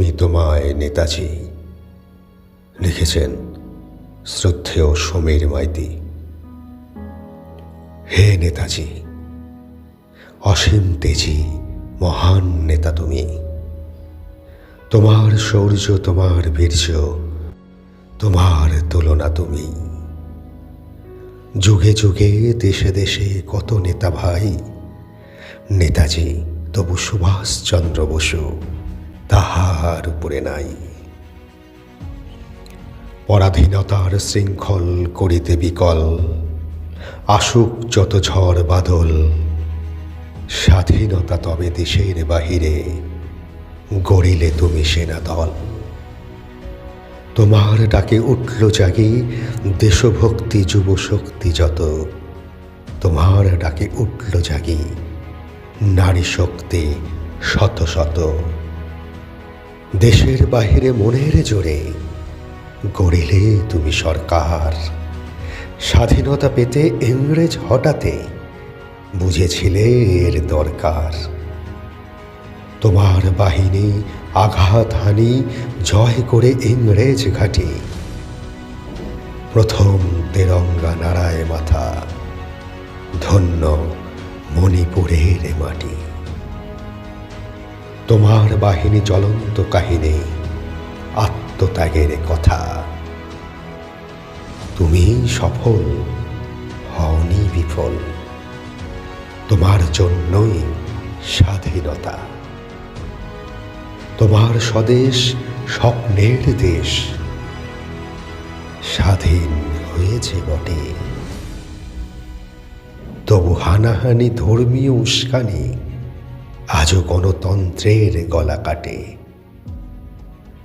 প্রণমী তোমায় নেতাজি লিখেছেন শ্রদ্ধেয় সমীর মাইতি। হে নেতাজি, অসীম তেজি, মহান নেতা তুমি। তোমার শৌর্য, তোমার বীর্য, তোমার তুলনা তুমি। যুগে যুগে, দেশে দেশে কত নেতা ভাই। নেতাজি, তবু সুভাষচন্দ্র বসু। তাহার উপরে নাই। পরাধীনতার শৃঙ্খল করিতে বিকল, আসুক যত ঝড় বাদল, স্বাধীনতা তবে দেশের বাহিরে, গড়িলে তুমি সেনা দল। তোমার ডাকে উঠল জাগি, দেশভক্তি যুব শক্তি যত, তোমার ডাকে উঠল জাগি নারী শক্তি শত শত। দেশের বাহিরে মনের জোরে গড়িলে তুমি সরকার। স্বাধীনতা পেতে ইংরেজ হঠাতে বুঝেছিলে এর দরকার। তোমার বাহিনী আঘাত হানি জয় করে ইংরেজ ঘাটি। প্রথম তেরঙ্গা নাড়ায় মাথা, ধন্য মণিপুরের মাটি। তোমার বাহিনী জ্বলন্ত কাহিনী, আত্মত্যাগের কথা। তুমি সফল, হওনি বিফল। তোমার জন্যই স্বাধীনতা। তোমার স্বদেশ স্বপ্নের দেশ। স্বাধীন হয়েছে বটে। তবু হানাহানি ধর্মীয় উস্কানি আজও গণতন্ত্রের গলা কাটে।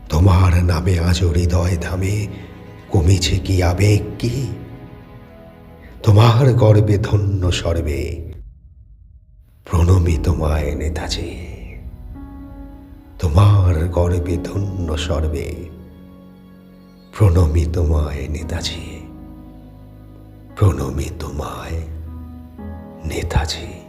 তোমার নামে আজও হৃদয় ধামে কমেছে কি আবেগ কি? তোমার গর্বে ধন্য সর্বে, প্রণমী তোমায় নেতাজি। তোমার গর্বে ধন্য সর্বে, প্রণমী তোমায় নেতাজি। প্রণমী তোমায় নেতাজি।